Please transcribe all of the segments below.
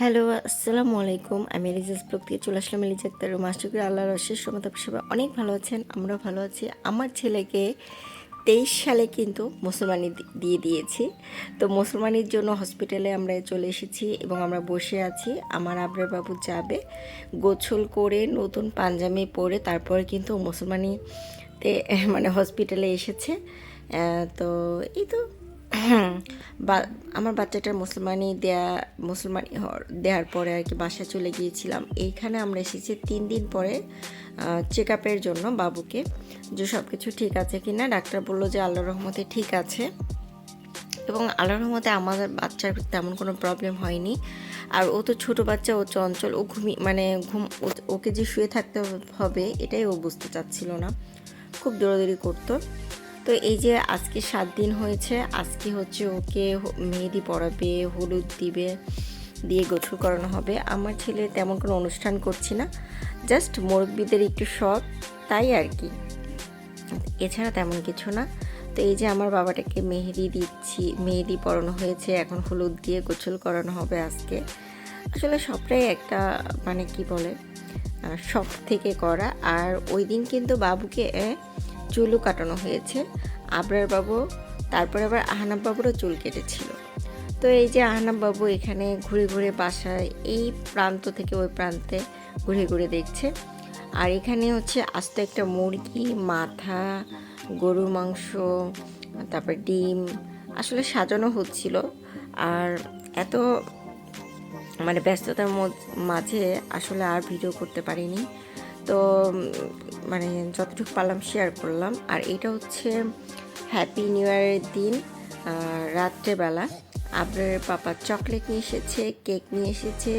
Hello, আসসালামু আলাইকুম। আমি এলিজাস ব্লগ থেকে চলে আসলাম এলিজা আক্তার মাস্টার করে আল্লাহর অশেষ সমতা সবাই অনেক ভালো আছেন, আমরাও ভালো আছি। আমার ছেলেকে তেইশ সালে কিন্তু মুসলমানি দিয়ে দিয়েছি। তো মুসলমানির জন্য হসপিটালে আমরা চলে এসেছি এবং আমরা বসে আছি। আমার আবরার বাবু যাবে গোছল করে, নতুন পাঞ্জাবি পরে, তারপরে কিন্তু মুসলমানিতে মানে হসপিটালে এসেছে। তো এই তো বা আমার বাচ্চাটার মুসলমানি দেয়া, মুসলমানি দেওয়ার পরে আর কি বাসায় চলে গিয়েছিলাম। এইখানে আমরা এসেছি তিন দিন পরে চেক আপের জন্য বাবুকে। যে সব কিছু ঠিক আছে কি না ডাক্তার বলল যে আল্লাহ রহমতে ঠিক আছে। এবং আল্লাহর রহমতে আমাদের বাচ্চার তেমন কোনো প্রবলেম হয়নি। আর ও তো ছোটো বাচ্চা, ও চঞ্চল, ও ঘুমি মানে ঘুম ওকে যে শুয়ে থাকতে হবে, এটাই ও বুঝতে চাচ্ছিল না। খুব দৌড়াদৌড়ি করতো। তো এই যে আজকে সাত দিন হয়েছে, আজকে হচ্ছে ওকে মেহেদি পরাবে, হলুদ দিবে, দিয়ে গোছল করানো হবে। আমার ছেলে তেমন কোনো অনুষ্ঠান করছি না, জাস্ট মুরব্বীদের একটু শখ, তাই আর কি। এছাড়া তেমন কিছু না। তো এই যে আমার বাবাটাকে মেহেদি দিচ্ছি, মেহেদি পরানো হয়েছে, এখন হলুদ দিয়ে গোছল করানো হবে আজকে। আসলে সবটাই একটা মানে কি বলে শখ থেকে করা। আর ওই দিন কিন্তু বাবুকে চুলও কাটানো হয়েছে। আবরার বাবু তারপরে আবার আহনাব বাবুরও চুল কেটেছিল। তো এই যে আহনাব বাবু এখানে ঘুরে ঘুরে বাসায়, এই প্রান্ত থেকে ওই প্রান্তে ঘুরে ঘুরে দেখছে। আর এখানে হচ্ছে আস্ত একটা মুরগি, মাথা, গরুর মাংস, তারপর ডিম, আসলে সাজানো হচ্ছিল। আর এত মানে ব্যস্ততার মাঝে আসলে আর ভিডিও করতে পারিনি। তো মানে যতটুকু পারলাম শেয়ার করলাম। আর এটা হচ্ছে হ্যাপি নিউ ইয়ারের দিন রাত্রেবেলা। আপনার পাপা চকলেট নিয়ে এসেছে কেক নিয়ে এসেছে।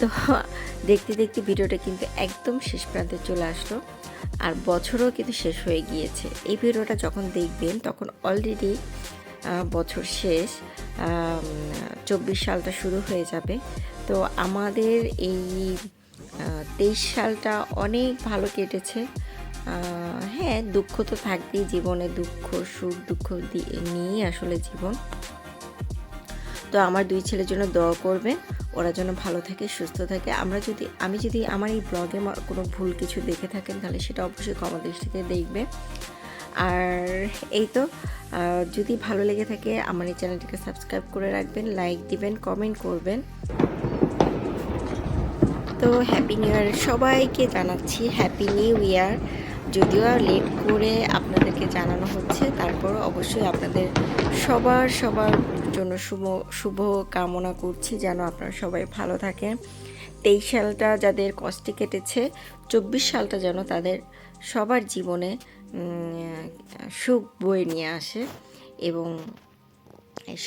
তো, দেখতে দেখতে ভিডিওটা কিন্তু একদম শেষ প্রান্তে চলে আসলো। আর বছরও কিন্তু শেষ হয়ে গিয়েছে। এই ভিডিওটা যখন দেখবেন, তখন অলরেডি বছর শেষ চব্বিশ সালটা শুরু হয়ে যাবে। তো আমাদের এই তেইশ সালটা অনেক ভালো কেটেছে। হ্যাঁ দুঃখ তো থাকবেই জীবনে, দুঃখ, সুখ, দুঃখ দিয়ে নিয়েই আসলে জীবন। তো আমার দুই ছেলের জন্য দোয়া করবেন, ওরা যেন ভালো থাকে, সুস্থ থাকে। আমরা যদি, আমি যদি আমার এই ব্লগে কোনো ভুল কিছু দেখে থাকেন, তাহলে সেটা অবশ্যই কমা দৃষ্টিতে দেখবে আর এই তো যদি ভালো লেগে থাকে, আমার এই চ্যানেলটিকে সাবস্ক্রাইব করে রাখবেন লাইক দিবেন কমেন্ট করবেন। তো হ্যাপি নিউ ইয়ার সবাইকে জানাচ্ছি। হ্যাপি নিউ ইয়ার যদিও লেট করে আপনাদেরকে জানানো হচ্ছে তারপর অবশ্যই আপনাদের সবার সবার জন্য শুভ শুভ কামনা করছি যেন আপনারা সবাই ভালো থাকেন। তেইশ সালটা যাদের কষ্টে কেটেছে, চব্বিশ সালটা যেন তাদের সবার জীবনে সুখ বয়ে নিয়ে আসে এবং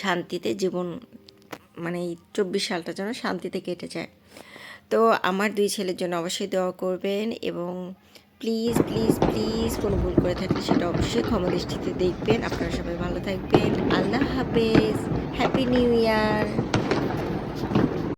শান্তিতে জীবন মানে এই চব্বিশ সালটা যেন শান্তিতে কেটে যায়। তো আমার দুই ছেলের জন্য অবশ্যই দোয়া করবেন এবং প্লিজ প্লিজ প্লিজ কোনো ভুল করে থাকলে সেটা অবশ্যই ক্ষমা দৃষ্টিতে দেখবেন। আপনারা সবাই ভালো থাকবেন। আল্লাহ হাফেজ। Happy new year